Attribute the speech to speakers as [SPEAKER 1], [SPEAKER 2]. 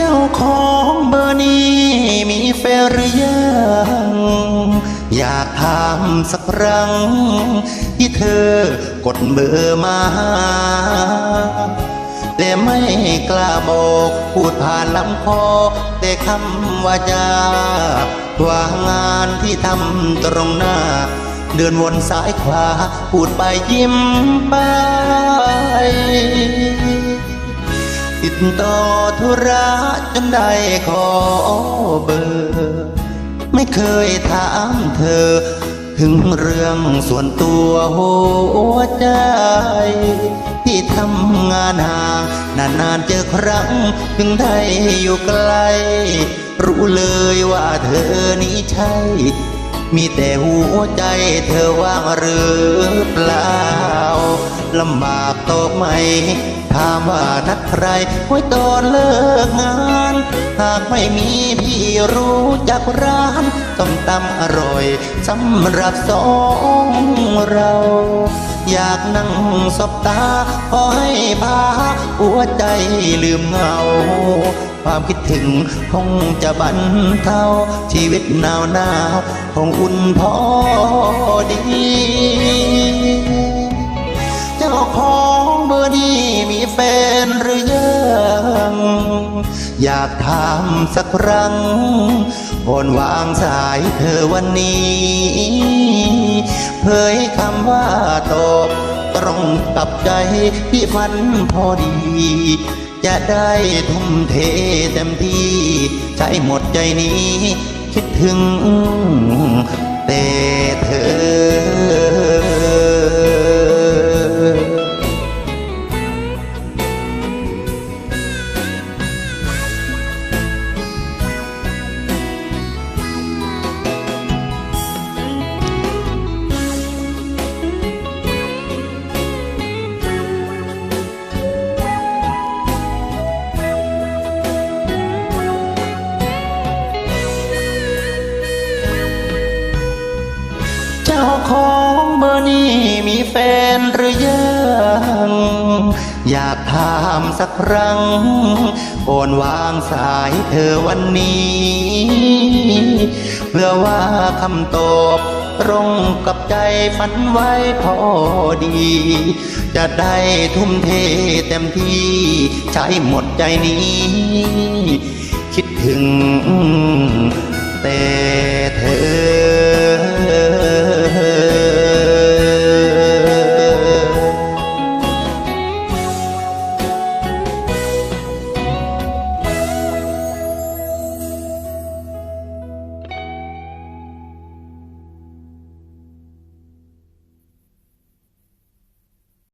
[SPEAKER 1] เจ้าของเบอร์นี้ มีแฟนหรือยังอยากถามสักครั้ง ที่เธอกดเบอร์มาแต่ไม่กล้าบอกพูดผ่านลำคอ แต่คำว่าจาว่างานที่ทำตรงหน้า เดินวนซ้ายขวา พูดไปยิ้มไป ต่อธุระจนได้ขอเบอร์ไม่เคยถามเธอ ถึงเรื่องส่วนตัวหัวใจ ที่ทำงานห่างนานๆเจอครั้งถึงได้อยู่ไกล รู้เลยว่าเธอนี้ใช่ มีแต่หัวใจเธอว่างหรือเปล่าลำบาก ตกไหม ถามว่านัดใครไว้ตอนเลิกงาน หากไม่มีพี่รู้จักร้านต้มตำอร่อยสำหรับสองเรา อยากนั่งสบตา ขอให้พาหัวใจลืมเหงา ความคิดถึงคงจะบรรเทาชีวิตหนาวหนาวคงอุ่นพอดี เจ้าของเบอ นี้มีแฟนหรือยังอยากถามสักครั้งก่อนวางสายเธอวันนี้เผยคำว่าตอบตรงกับใจที่ฝันพอดี จะได้ทุ่มเทเต็มที่ใจหมดใจนี้ คิดถึงแต่เธอากถามสักครั้ง โอนวางสายเธอวันนี้ เพื่อว่าคำตอบตรงกับใจฝันไว้พอดี จะได้ทุ่มเทเต็มที่ ใช้หมดใจนี้ คิดถึงแต่เธอ